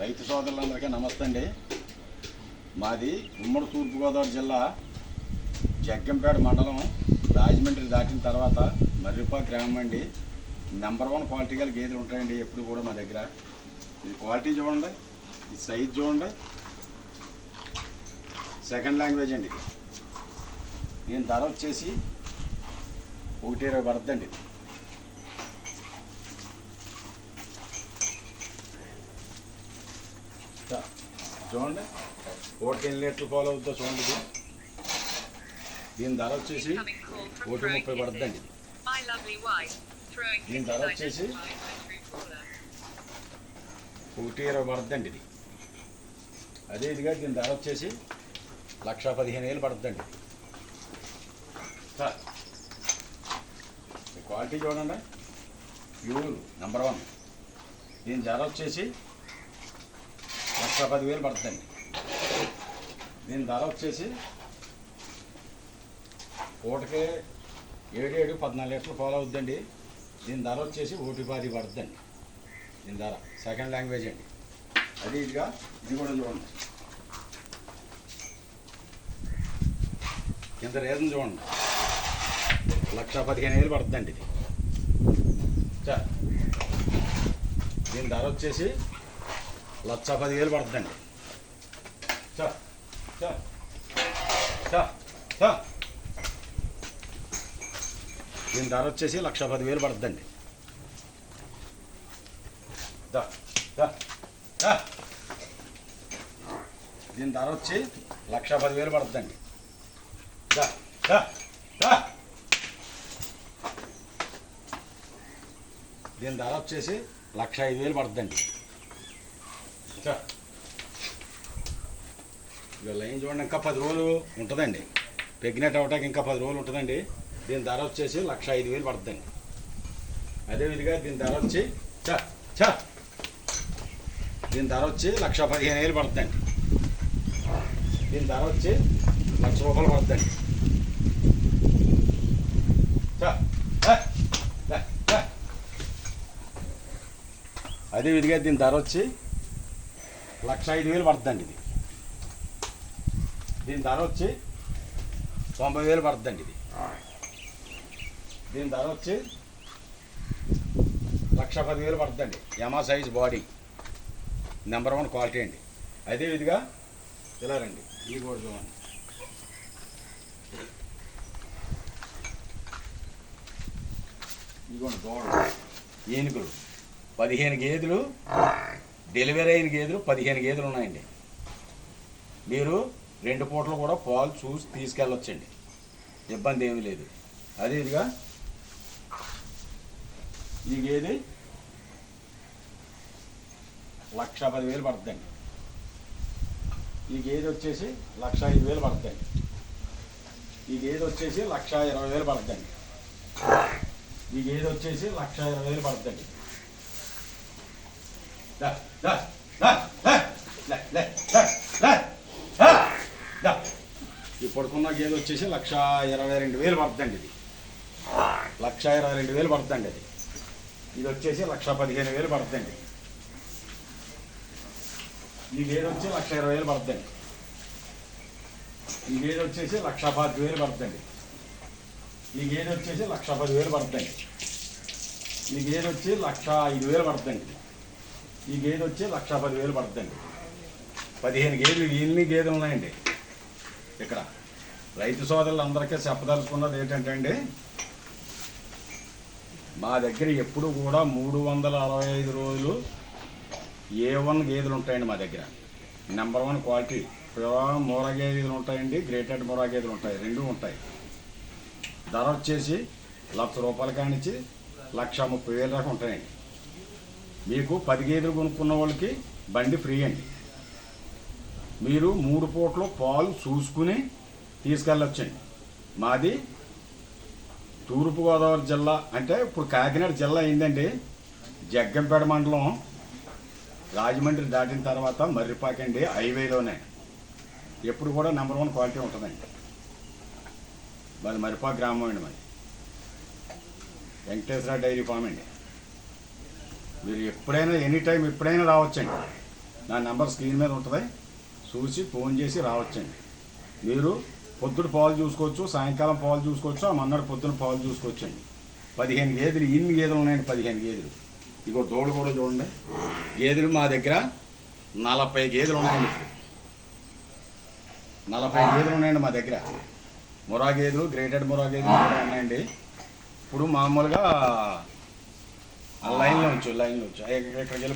రైతు సోదరులందరికీ నమస్తే అండి మాది ఉమ్మడి తూర్పుగోదావరి జిల్లా జగ్గంపేట మండలం రాజమండ్రి దాటిన తర్వాత మర్రిపా గ్రామం అండి. నెంబర్ వన్ క్వాలిటీ గల గేదెలు ఉంటాయండి ఎప్పుడు కూడా మా దగ్గర. ఇది క్వాలిటీ చూడండి ఇది సైజ్ చూడండి. సెకండ్ లాంగ్వేజ్ అండి దీని ధర వచ్చేసి ఒకటి ఇరవై పడుతుందండి ఇది చా, చూడండి. ఒకటి ఎన్ని లీటర్లు ఫాలో అవుతుందో చూడండి దీని ధర వచ్చేసి Coming ఒకటి ముప్పై పడుతుందండి దీని ధర వచ్చేసి ఒకటి ఇరవై పడుతుందండి ఇది. అదే ఇదిగా దీని ధర వచ్చేసి లక్ష పదిహేను వేలు పడుతుందండి సార్ క్వాలిటీ చూడండి. Pure number one. దీని ధర వచ్చేసి లక్ష పదివేలు పడుతుందండి దీని ధర వచ్చేసి పూటకి ఏడు ఏడు పద్నాలుగు లీటర్లు ఫాలో అవుద్దండి. దీని ధర వచ్చేసి ఓటి పది పడుతుందండి దీని ధర. సెకండ్ లాంగ్వేజ్ అండి. అది ఇదిగా ఇది కూడా చూడండి. ఇంత రీజన్ చూడండి. లక్ష పదిహేను వేలు పడుతుందండి ఇది. దీని ధర వచ్చేసి లక్ష పదివేలు పడుతుందండి. చా చా దీని ధర వచ్చేసి లక్ష పదివేలు పడుతుందండి దీని ధర వచ్చి లక్ష పదివేలు పడుతుందండి దీని ధర వచ్చేసి లక్ష ఐదు వేలు పడుతుందండి. ఇక లైన్ చూడండి ఇంకా పది రోజులు ఉంటుందండి. ప్రెగ్నెంట్ అవ్వటానికి ఇంకా పది రోజులు ఉంటుందండి. దీని ధర వచ్చేసి లక్ష ఐదు వేలు పడుతుందండి. అదేవిధంగా దీని ధర వచ్చి చా చా దీని ధర వచ్చి లక్ష పదిహేను వేలు పడుతుందండి. దీని ధర వచ్చి లక్ష రూపాయలు పడుతుందండి. అదేవిధంగా దీని ధర వచ్చి లక్ష ఐదు వేలు పడుతుందండి ఇది. దీని ధర వచ్చి తొంభై వేలు పడుతుందండి ఇది. దీని ధర వచ్చి లక్ష పదివేలు పడుతుందండి. యమా size body. Number one quality అండి. అదే విధిగా ఇలా రండి. ఈ కూడా చూడండి. ఇదిగోండి గోడలు ఏనుగులు. పదిహేను గేదెలు డెలివరీ అయిన గేదెలు పదిహేను గేదెలు ఉన్నాయండి. మీరు రెండు పూటలు కూడా పాలు చూసి తీసుకెళ్ళొచ్చండి. ఇబ్బంది ఏమీ లేదు. అదే ఇదిగా ఈ గేదె లక్ష పదివేలు పడుతుందండి. ఈ గేదె వచ్చేసి లక్ష ఐదు వేలు పడుతుందండి. ఈ గేదె వచ్చేసి లక్ష ఇరవై వేలు పడుతుందండి. ఈ గేదె వచ్చేసి లక్ష ఇరవై వేలు పడుతుందండి. దా, దా, పడుకున్న గేదె వచ్చేసి లక్ష ఇరవై రెండు వేలు పడుతుందండి ఇది. లక్ష ఇరవై రెండు వేలు పడుతుందండి అది. ఇది వచ్చేసి లక్ష పదిహేను వేలు పడుతుందండి. ఈ గేదె వచ్చి లక్ష ఇరవై వేలు పడుతుందండి. ఈ గేదె వచ్చేసి లక్ష పది వేలు పడుతుందండి. ఈ గేదె వచ్చేసి లక్ష పదివేలు పడుతుందండి. ఈ గేదె వచ్చి లక్ష ఐదు వేలు పడుతుందండి. ఈ గేదె వచ్చి లక్ష పదివేలు పడుతుందండి. పదిహేను గేదెలు ఎన్ని గేదెలు ఉన్నాయండి. ఇక్కడ రైతు సోదరులందరికీ చెప్పదలుచుకున్నది ఏంటంటే అండి మా దగ్గర ఎప్పుడు కూడా మూడు వందల అరవై ఐదు రోజులు ఏ వన్ గేదెలు ఉంటాయండి మా దగ్గర. Number one quality pure Murrah గేదెలు ఉంటాయండి గ్రేటెడ్ మూర గేదెలు ఉంటాయి రెండు ఉంటాయి. ధర వచ్చేసి లక్ష రూపాయలు కానించి లక్ష ముప్పై వేల దాకా ఉంటాయండి. మీకు పది గేదెలు కొనుక్కున్న వాళ్ళకి బండి ఫ్రీ అండి. మీరు మూడు పూటలు పాలు చూసుకుని తీసుకెళ్ళొచ్చండి. మాది తూర్పుగోదావరి జిల్లా అంటే ఇప్పుడు కాకినాడ జిల్లా అయిందండి. జగ్గంపేట మండలం రాజమండ్రి దాటిన తర్వాత మర్రిపాకండి హైవేలోనే. ఎప్పుడు కూడా నెంబర్ వన్ క్వాలిటీ ఉంటుందండి. మరి మరిపా గ్రామం అండి మరి వెంకటేశ్వర డైరీ ఫామ్ అండి. మీరు ఎప్పుడైనా ఎనీ టైం ఎప్పుడైనా రావచ్చండి. నా నెంబర్ స్క్రీన్ మీద ఉంటుంది. చూసి ఫోన్ చేసి రావచ్చండి. మీరు పొద్దున పాలు చూసుకోవచ్చు సాయంకాలం పాలు చూసుకోవచ్చు ఆ మన్నాడు పొద్దున పాలు చూసుకోవచ్చండి. పదిహేను గేదెలు ఇన్ని గేదెలు ఉన్నాయండి పదిహేను గేదెలు. ఇగో దోడు కూడా చూడండి. గేదెలు మా దగ్గర నలభై గేదెలు ఉన్నాయండి. నలభై గేదెలు ఉన్నాయండి మా దగ్గర. మురా గేదెలు గ్రేటెడ్ మురా గేదెలు కూడా ఉన్నాయండి. ఇప్పుడు మామూలుగా లైన్లో ఉంచు లైన్లో ఉంచు ఎక్కడికి వెళ్ళి